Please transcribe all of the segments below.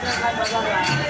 这个开车撞的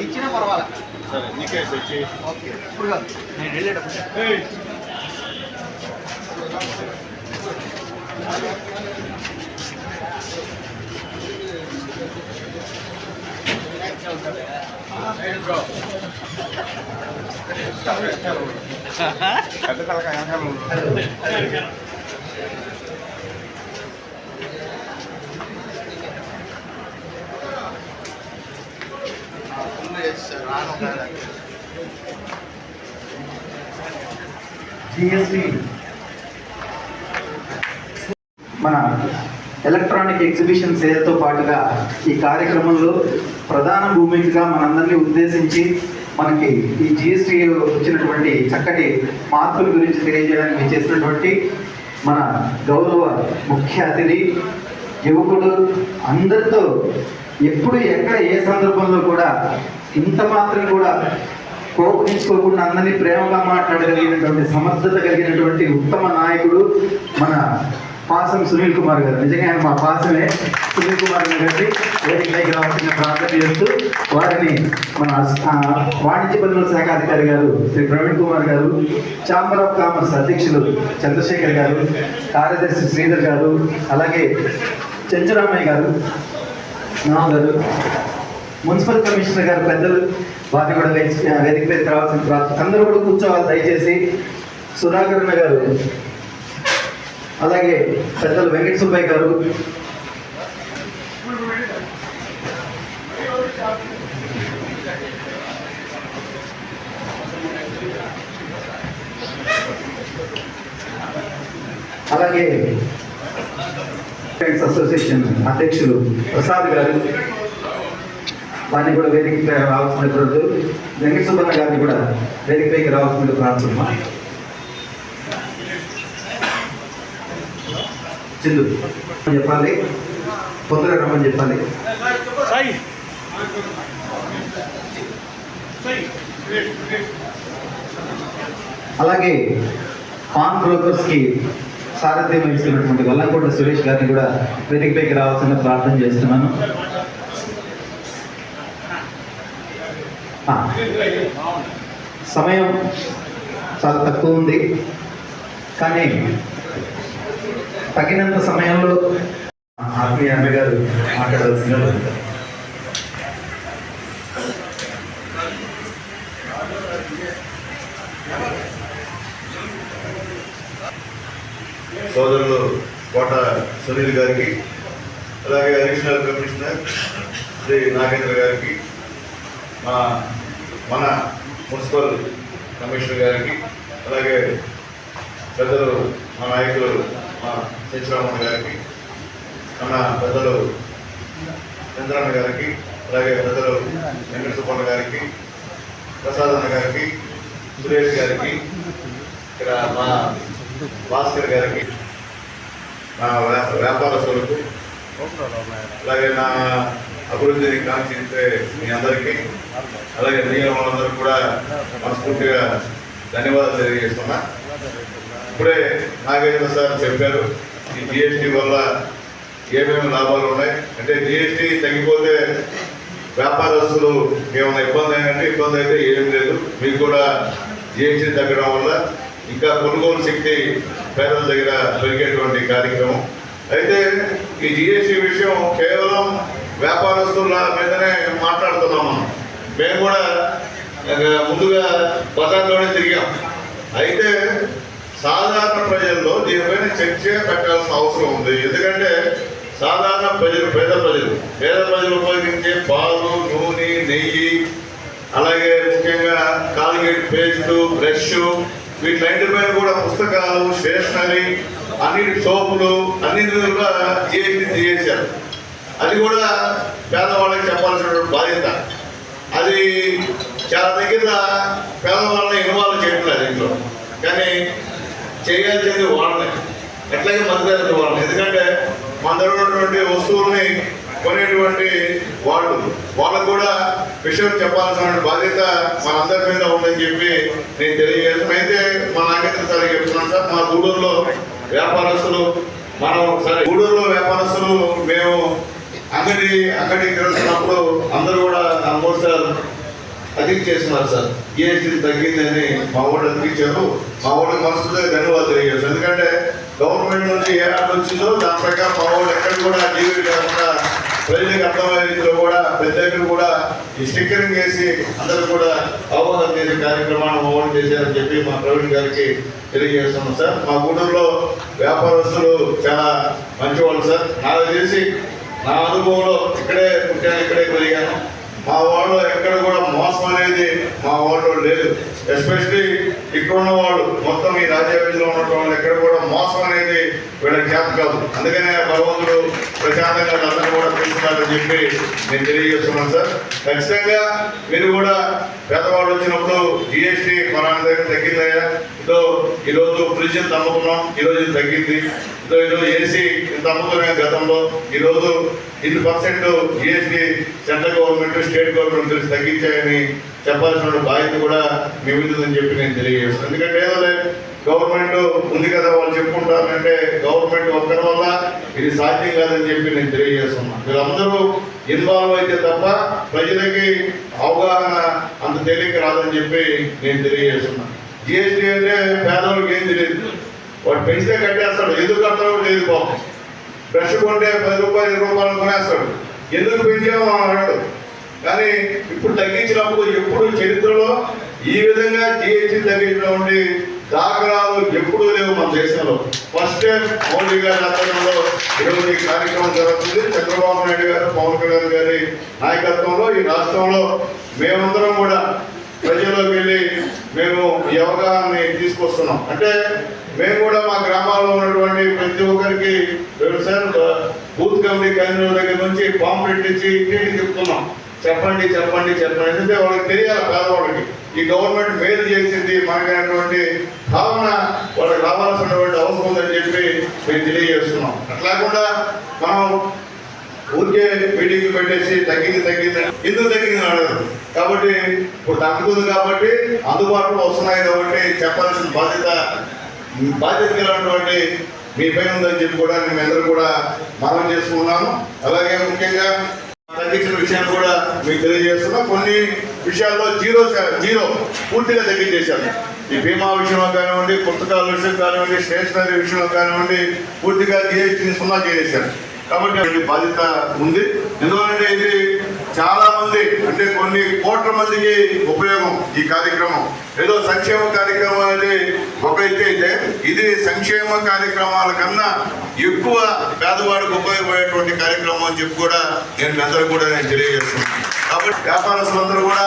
ఇచ్చినా పర్వాలా సరే నీకే వచ్చి ఓకే. ఇప్పుడు కాదు నేను వెళ్ళేటప్పుడు పెద్ద తలకాయ జిఎస్టి. మన ఎలక్ట్రానిక్ ఎగ్జిబిషన్ సేల్తో పాటుగా ఈ కార్యక్రమంలో ప్రధాన భూమికగా మనందరినీ ఉద్దేశించి మనకి ఈ జిఎస్టి వచ్చినటువంటి చక్కటి మార్పుల గురించి తెలియజేయడానికి చేసినటువంటి మన గౌరవ ముఖ్య అతిథి యువకుడు అందరితో ఎప్పుడు ఎక్కడ ఏ సందర్భంలో కూడా ఇంత మాత్రం కూడా కోపించుకోకుండా అందరినీ ప్రేమగా మాట్లాడగలిగినటువంటి సమర్థత కలిగినటువంటి ఉత్తమ నాయకుడు మన పాసం సునీల్ కుమార్ గారు. నిజంగా ఆయన మా పాసమే సునీల్ కుమార్ గారికి వేదికపైకి రావాల్సిన ప్రార్థన చేస్తూ వారిని మన వాణిజ్య పనుల శాఖ అధికారి గారు శ్రీ ప్రవీణ్ కుమార్ గారు ఛాంబర్ ఆఫ్ కామర్స్ అధ్యక్షులు చంద్రశేఖర్ గారు కార్యదర్శి శ్రీధర్ గారు అలాగే చెంచురామయ్య గారు రావు గారు మున్సిపల్ కమిషనర్ గారు పెద్దలు వారిని కూడా వేదిక మీద రావాల్సిన అందరూ కూడా కూర్చోవాలి దయచేసి సుధాకరణ గారు. అలాగే పెద్దలు వెంకట సుబ్బయ్య గారు. అలాగే ఫ్రెండ్స్ అసోసియేషన్ అధ్యక్షులు ప్రసాద్ గారు. వారిని కూడా వేదికపై రావాల్సిన వెంకట సుబ్బన్న గారిని కూడా వేదికపైకి రావాల్సిన ప్రార్థన చందు. చెప్పాలి? పొద్దున రమ్మని చెప్పాలి. అలాగే పాన్ బ్రోకర్స్కి సారథ్యం వహిస్తున్నటువంటి వల్లంకోట సురేష్ గారిని కూడా వేదికపైకి రావాల్సిన ప్రార్థన చేస్తున్నాను. సమయం చాలా తక్కువ ఉంది. కానీ తగినంత సమయంలో ఆత్మీయ అన్న గారు మాట్లాడాల్సిందిగా సోదరులు కోట సునీల్ గారికి అలాగే అడిషనల్ కమిషనర్ శ్రీ నాగేంద్ర గారికి మా మన మున్సిపల్ కమిషనర్ గారికి అలాగే పెద్దలు మా నాయకులు మా శశిరామన్ గారికి మన పెద్దలు చంద్రన్న గారికి అలాగే పెద్దలు వెంకట సుబ్బన్న గారికి ప్రసాదన్న గారికి సురేష్ గారికి ఇక్కడ మా భాస్కర్ గారికి నా వ్యా- వ్యాపారస్తులకు అలాగే నా అభివృద్ధిని కాంక్షించే మీ అందరికీ అలాగే మిగిలిన వాళ్ళందరూ కూడా మనస్ఫూర్తిగా ధన్యవాదాలు తెలియజేస్తున్నా. ఇప్పుడే నాగేంద్ర సార్ చెప్పారు ఈ జిఎస్టీ వల్ల ఏమేమి లాభాలు ఉన్నాయి? అంటే జిఎస్టీ తగ్గిపోతే వ్యాపారస్తులు ఏమైనా ఇబ్బంది అయినంటే ఇబ్బంది అయితే ఏం లేదు. మీకు కూడా జిఎస్టీ తగ్గడం వల్ల ఇంకా కొనుగోలు శక్తి పేదల దగ్గర పెరిగేటువంటి కార్యక్రమం. అయితే ఈ జిఎస్టీ విషయం కేవలం వ్యాపారస్తుల మీదనే మాట్లాడుతున్నాం మనం. మేము కూడా ముందుగా బజార్లోనే తిరిగాం. అయితే సాధారణ ప్రజల్లో దీనిపైన చర్చ పెట్టాల్సిన అవసరం ఉంది. ఎందుకంటే సాధారణ ప్రజలు పేద ప్రజలు పేద ప్రజలు ఉపయోగించే పాలు నూనె నెయ్యి అలాగే ముఖ్యంగా కాల్గేట్ పేస్ట్ బ్రష్ వీటిలన్నిటిపైన కూడా పుస్తకాలు స్టేషనరీ అన్నిటి సోపులు అన్నింటి కూడా జిఎస్టీ చేశారు అది కూడా పేదవాళ్ళకి చెప్పాల్సినటువంటి బాధ్యత. అది చాలా దగ్గర పేదవాళ్ళని ఇన్వాల్వ్ చేయట్లేదు ఇంట్లో. కానీ చేయాల్సింది వాళ్ళని ఎట్లాగే మధ్యతరగతి వాళ్ళని ఎందుకంటే మన దగ్గర ఉన్నటువంటి వస్తువుల్ని కొనేటువంటి వాళ్ళు వాళ్ళకు కూడా విషయం చెప్పాల్సిన బాధ్యత మనందరి మీద ఉందని చెప్పి నేను తెలియజేస్తాను అయితే మా నాగేంద్ర సార్ చెప్తున్నాను సార్ మా గూడూరులో వ్యాపారస్తులు మనం ఒకసారి గూడూరులో వ్యాపారస్తులు మేము అంగడి అంగడి తిరుగుతున్నప్పుడు అందరూ కూడా ఆల్మోస్ట్ సార్. అది చేస్తున్నారు సార్. జిఎస్టీ తగ్గిందని మా వాళ్ళు అతికించారు మా వాళ్ళకి మనసులో ధన్యవాదాలు తెలియజేస్తారు ఎందుకంటే గవర్నమెంట్ నుంచి ఏ ఆర్డర్ వచ్చిందో దాని ప్రకారం మా వాళ్ళు ఎక్కడ కూడా జీవితం కాకుండా ప్రజలకు అర్థమయ్యే రీతిలో కూడా పెద్దలు కూడా ఈ స్టిక్కరింగ్ చేసి అందరూ కూడా అవగాహన చేసే కార్యక్రమాన్ని మా వాళ్ళు చేశారని చెప్పి మా ప్రవీణ్ గారికి తెలియజేస్తున్నాం సార్. మా గూడూరులో వ్యాపారస్తులు చాలా మంచివాళ్ళు సార్. నాకు తెలిసి నా అనుభవంలో ఇక్కడే పుట్టాను ఇక్కడే పెరిగాను. మా వాళ్ళు ఎక్కడ కూడా మోసం అనేది మా వాళ్ళు లేదు. ఎస్పెషలీ ఇక్కడ ఉన్న వాళ్ళు మొత్తం ఈ రాజ్యాభిలో ఉన్నటువంటి వాళ్ళు ఎక్కడ కూడా మోసం అనేది వీళ్ళకి జ్ఞాప కాదు. అందుకనే భగవంతుడు ప్రశాంతంగా అందరూ కూడా తీసుకున్నారని చెప్పి నేను తెలియజేస్తున్నాను సార్. ఖచ్చితంగా మీరు కూడా పేదవాళ్ళు వచ్చినప్పుడు జిఎస్టీ మన దగ్గర తగ్గిందయ్యా. ఇదో ఈరోజు ఫ్రిడ్జ్ తమ్ముకున్నాం ఈరోజు తగ్గింది. ఇదో ఈరోజు ఏసీ తమ్ముకున్నాం గతంలో. ఈరోజు ఇన్ని percent GST central government state government కలిసి తగ్గించాయని చెప్పాల్సిన బాధ్యత కూడా మీ ఉంటుందని చెప్పి నేను తెలియజేస్తాను ఎందుకంటే ఏదో గవర్నమెంట్ ఉంది కదా వాళ్ళు చెప్పుకుంటారంటే గవర్నమెంట్ ఒక్కరి వల్ల ఇది సాధ్యం కాదని చెప్పి నేను తెలియజేస్తున్నాను. వీళ్ళందరూ ఇన్వాల్వ్ అయితే తప్ప ప్రజలకి అవగాహన అంత తెలియక రాదని చెప్పి నేను తెలియజేస్తున్నాను. జిఎస్టీ అంటే పేదవాళ్ళకి ఏం తెలియదు. వాడు పెంచితే కట్టేస్తాడు. ఎందుకు కట్టడం లేదు పాపం. బ్రష్ కొంటే పది రూపాయలు ఇరవై రూపాయలు కొనేస్తాడు. ఎందుకు పెంచామో అన్నాడు కానీ ఇప్పుడు తగ్గించినప్పుడు ఎప్పుడు చరిత్రలో ఈ విధంగా జిహెచ్సి తగ్గించడం ఉండి దాఖలాలు ఎప్పుడూ లేవు మన దేశంలో. ఫస్ట్ టైం మోడీ గారి ఆధ్వర్యంలో ఈరోజు ఈ కార్యక్రమం జరుగుతుంది. చంద్రబాబు నాయుడు గారు పవన్ కళ్యాణ్ గారి నాయకత్వంలో ఈ రాష్ట్రంలో మేమందరం కూడా ప్రజల్లోకి వెళ్ళి మేము ఈ అవగాహనని తీసుకొస్తున్నాం. అంటే మేము కూడా మా గ్రామాల్లో ఉన్నటువంటి ప్రతి ఒక్కరికి వ్యవసాయం బూత్ కమిటీ కేంద్రం దగ్గర నుంచి పాంప్లెట్ ఇచ్చి ఇంటికి చెప్తున్నాం చెప్పండి చెప్పండి చెప్పండి. ఎందుకంటే వాళ్ళకి తెలియాలి పేదవాళ్ళకి. ఈ గవర్నమెంట్ మేలు చేసింది మనకైనటువంటి భావన వాళ్ళకి రావాల్సినటువంటి అవసరం ఉందని చెప్పి మేము తెలియజేస్తున్నాం. అట్లాకుండా మనం ఊరికే మీటింగ్ పెట్టేసి తగ్గింది తగ్గింది ఎందుకు తగ్గింది అడగదు. కాబట్టి ఇప్పుడు తగ్గుతుంది కాబట్టి అందుబాటులో వస్తున్నాయి కాబట్టి చెప్పాల్సిన బాధ్యత బాధ్యత కలిగినటువంటి మీ పైన ఉందని చెప్పి కూడా మేము అందరూ కూడా మనం చేసుకున్నాము అలాగే ముఖ్యంగా తగ్గించిన విషయాన్ని కూడా మీకు తెలియజేస్తున్నాం. కొన్ని విషయాల్లో జీరో జీరో పూర్తిగా తగ్గించేశాము ఈ బీమా విషయంలో కానివ్వండి పుస్తకాల విషయం కానివ్వండి స్టేషనరీ విషయంలో కానివ్వండి పూర్తిగా జిఎస్టీని సున్నా చేసేశారు కాబట్టి బాధ్యత ఉంది. ఎందుకంటే ఇది చాలా మంది అంటే కొన్ని కోట్ల మందికి ఉపయోగం ఈ కార్యక్రమం. ఏదో సంక్షేమ కార్యక్రమం అనేది ఒక అయితే ఇది సంక్షేమ కార్యక్రమాల కన్నా ఎక్కువ పేదవాడికి ఉపయోగపడేటువంటి కార్యక్రమం అని చెప్పి కూడా నేను అందరూ కూడా నేను తెలియజేస్తున్నాను. కాబట్టి వ్యాపారస్తులందరూ కూడా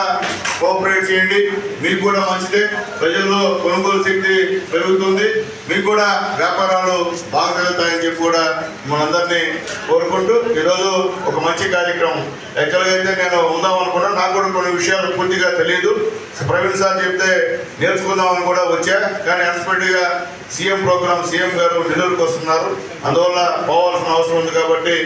కోఆపరేట్ చేయండి. మీకు కూడా మంచిదే. ప్రజల్లో కొనుగోలు శక్తి పెరుగుతుంది. మీకు కూడా వ్యాపారాలు బాగా జరుగుతాయని చెప్పి కూడా మనందరినీ కోరుకుంటూ ఈరోజు ఒక మంచి కార్యక్రమం. యాక్చువల్గా అయితే నేను ఉందాం అనుకున్నా నాకు కూడా కొన్ని విషయాలు పూర్తిగా తెలియదు. ప్రవీణ్ సార్ చెప్తే నేర్చుకుందామని కూడా వచ్చా. కానీ అన్స్పెక్ట్గా సీఎం ప్రోగ్రామ్ సీఎం గారు నిధులకు వస్తున్నారు. అందువల్ల పోవాల్సిన అవసరం ఉంది కాబట్టి